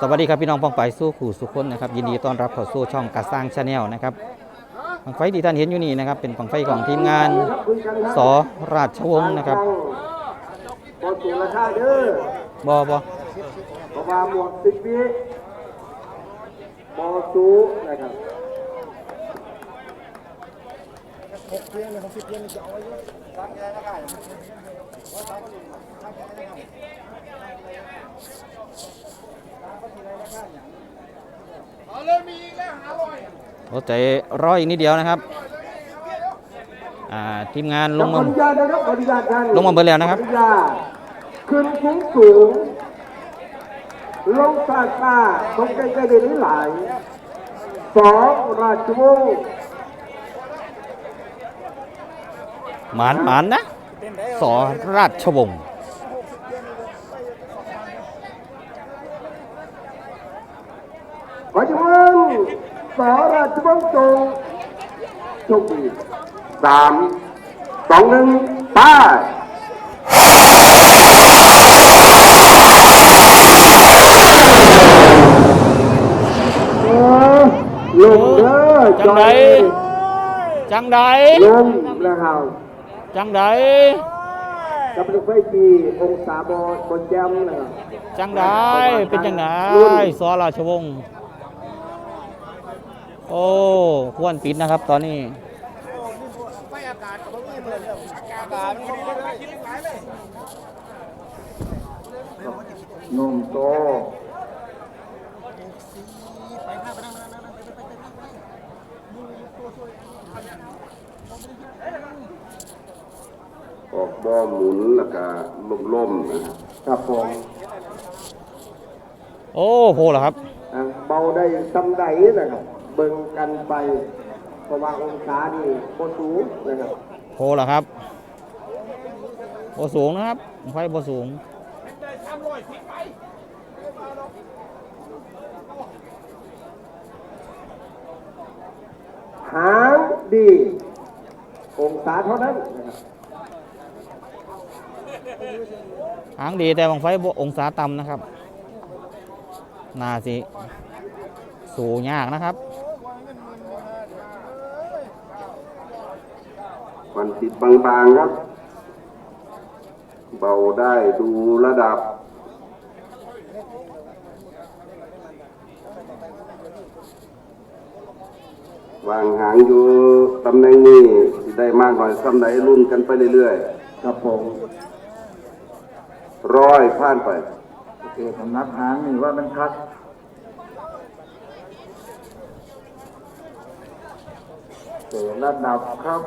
สวัสดีครับพี่น้องป้องไปสู้ขู่สุขคนนะครับยินดีต้อนรับเข้าสู่ช่องกาสร้างชาแนลนะครับบังไฟที่ท่านเห็นอยู่นี่นะครับ เป็นบังไฟของทีมงานสอราชวงศ์นะครับบอสูงราคาเด้อบอบอเพราะว่าหมวกสิบปีบอสูงนะครับอดใจรออีกนิดเดียวนะครับอ่าทีมงานลง ขอมาออีกนุญาตนะครับขออนุญาตท่าลงมาเบิดแล้วนะครับขึ้นสูงสูงลงซาซาตรงใกล้ๆเดือนหลายสองราชวงศ์หมานหมานนะสอราชวงศ์ราชวงศ์ สองราชวงศ์จงโชคดีสามสองหนึ่งไป้าเออลงเด้อจังใดจังใดลงนะครับจังใดกับรถไฟจีองศาบอบนแจมนะครับจังใดเป็นจังใดสอราชวงศ์ โอ้ควรปิดนะครับ ตอนนี้นมโตออกบ่อหมุนแล้วก็ล่มๆนะครับครับผมโอ้โหเหรอครับอะเบาได้ซำใดนะครับ เบิ่งกันไปเพราะว่าองศานี่บ่สูงนะครับโหเหรอครับโบสูงนะครับไฟโบสูง หางดีองศาเท่านั้นนะครับหางดีแต่บังไฟบ่องศาต่ำนะครับน่าสิ สูงยากนะครับ มันติดบางๆครับ เบาได้ดูระดับ วางหางอยู่ตำแหน่งนี้สิได้มากหน่อยซ้ำไหนรุ่นกันไปเรื่อยๆ ครับผมร้อยผ่านไปโอเคผมนับหางนี่ว่ามันคัดเสียระดับครับ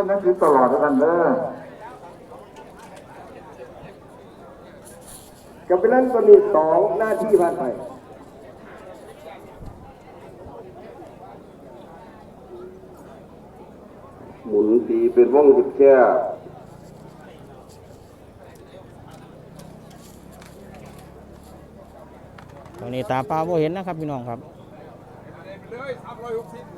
คนนั้นคือตลอดกันเด้อกับไปนั้นก็มีสองหน้าที่ผ่านไปหมุนตีเป็นวงสิบแค่ตอนนี้ตาเปล่าบ่เห็นนะครับพี่น้องครับร้อยห้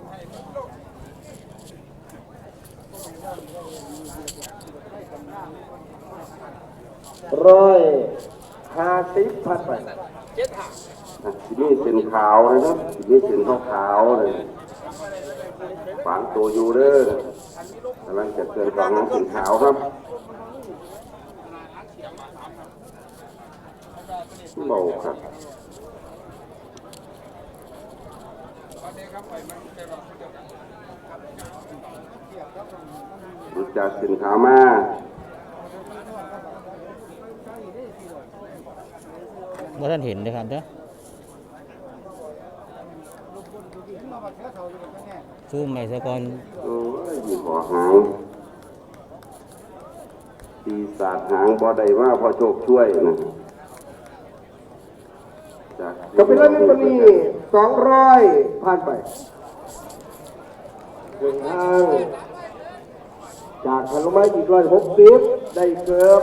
ร้อยห้าสิบพันไปทีนี้เส้นขาวนะครับทีนี้เส้นขาวขาวเลยฝังตัวอยู่เด้อกำลังจะเกินฝังเส้นขาวครับเบาครับรู้จักส้นขาวมา เมื่อท่านเห็นเลยครับเด้อซูมไปซะก่อนโอ้ยมีขอหางปีศาจหางบ่ได้ว่าพอโชคช่วยนะก็เป็นเรื่องตัวนี้สองร้อยผ่านไปหนึ่งห้างจากพนไม้อีกร้อยหกสิบได้เกือบ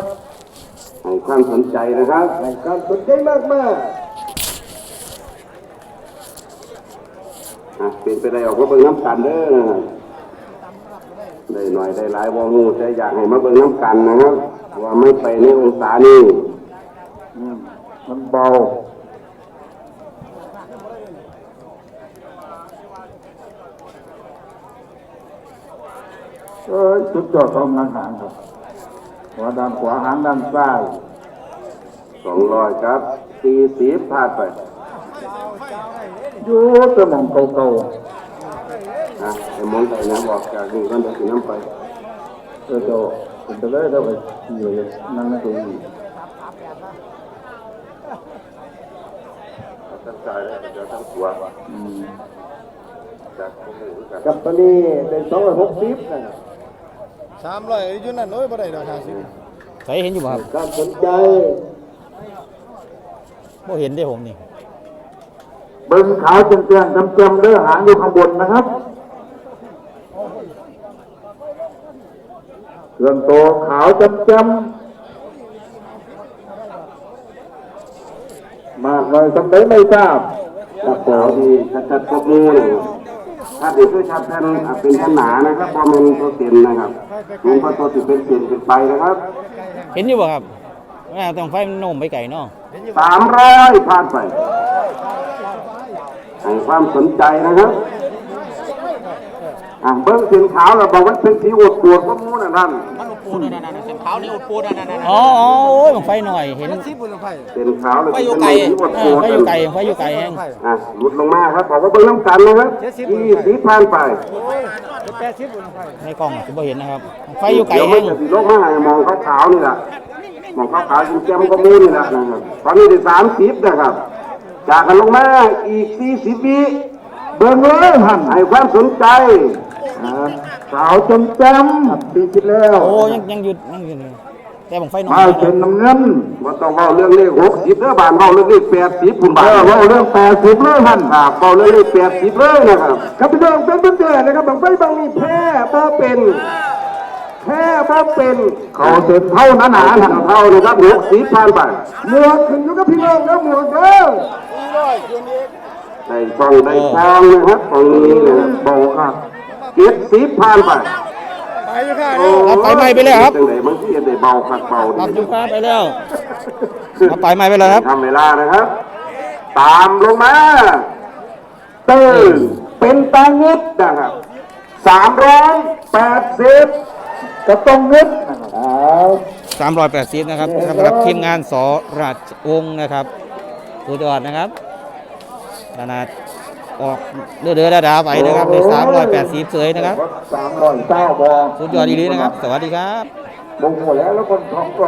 ให้ความสนใจนะครับให้ความสนใจมากมากๆอะเป็นไปได้ออกมาเบิ่งน้ำกันเด้อนะครับได้หน่อยได้หลายวองูแต่อยากให้มาเบิ่งน้ำกันนะครับคว่าไม่ไปในองศานี้อืมมันเบาเอ้ยจุดจอดของนังหางครับ หัวด้านขวาหางด้านซ้ายสองร้อยครับสี่สิบพลาดไปอยู่แตะมองเก่านะไอ้มองไปนะบอกจากนี้ก็จะถึงน้ำไปๆเออเจ้าเป็นไปเลยเจ้าไปอยู่อย่างนั่นนะตัวนี้ตั้งใจแล้วเดี๋ยวทั้งตัวอืมจากพวกนี้กันกับตัวนี้เป็นสองร้อยหกสิบนะ สามร้อยอยู่นั่นโอ้ยบ่ได้ดอกห้าสิบใครเห็นอยู่บ่ครับการสนใจบ่เห็นได้ผมนี่เบิ้งขาวเจียงๆจำเจียมๆเด้อหางอยู่ข้างบนนะครับเครื่องโตขาวจำเจียมๆมากหน่อยสำเร็จไม่ทราบกระเป๋าที่ชัดๆพวกมูเลย ถ้าเป็นคือชัดแผ่นอะเป็นแผ่นหนานะครับบอมันตัวเต็นนะครับลุงก็ตัวติดเป็นเต็นเป็นไปนะครับ เห็นอยู่บ่ครับแม่ต้องไฟมันโน้มไปไกลเนาะสามร้อยผ่านไปให้ความสนใจนะครับ อะเบิ้งสีขาวเราบอกว่าเป็นสีอวดปวดพวกมูนะท่านมันอุดปูนนั่นน่ะเส้นขาวนี่อุดปูนนั่นน่ะอ๋ออ๋อโอ้ยบังไฟหน่อยเห็นสิบบุญไฟเป็นขาวเลยไปอยู่ไกลสีอวดเอปอวดไฟอยู่ไกลไฟอยู่ไกลแฮงอะหลุดลงมาครับบอกว่าเบิ้งน้ำกันนะครับยี่สีผ่านไปแปดสิบบุญไฟในกล้องสิบ่เห็นนะครับ ไฟอยู่ไกลเดี๋ยวแฮมันงจะสีโลกมาให้มองขาวๆนี่แหละมองขาวๆจิ้มๆก็มูนี่แหละนะครับตอนนี้ได้สามสิบนะครับ จากกันลงมาอีกสี่สิบวิเบิ้งเลยหันให้ความสนใจ อ่าขาวจำจำปีคิดแล้วโอ้ยังยังหยุดยังอยู่นี่แต่บังไฟหน่อยมาเป็นน้ำเงินว่าต้องเว้าเรื่องเลขหกสิบเด้อบานเว้าเรื่องเลขแปดสิบคุณบาเอนอว่าเรื่องแปดสิบเลยหันครับเว้าเรื่องเลขแปดสิบเลยนะครับครับพี่น้องเป็นเพื่อนๆนะครับบางไฟบางมีแพ้บ่เป็นแค่บ่เป็น เขาเดินเท่าหนาหนาๆหันเท่านะครับหกสิบผ่านไปหมวกขึ้นอยู่กับพี่น้องแล้วหมวกเด้อได้ช่องได้ทองนะครับตรงนี้นะครับเบาครับ เจ็ดสิบผ่านไปไปอยู่ค่ะโอ้รับไปใหม่ไปเลยครับจังไหนบางทีได้เบาคักเบารับดีอยู่ฟ้าไปแล้วเอาไปใหม่ไปแล้วครับทำเวลานะครับ ตามลงมาตื่นเป็นตาเงึดนะครับสามร้อยแปดสิบกระตรงเงินอ้าว380นะครับสำหรับทีมงานสราชวงศ์นะครับสุดยอดนะครับขนาด ออกเดือดเดือดดาๆไปนะครับได้380เสยนะครับสามร้อยเก้าบอสุดยอดดีๆนะครับ สวัสดีครับบงหมดแล้วแล้วคนท้องกล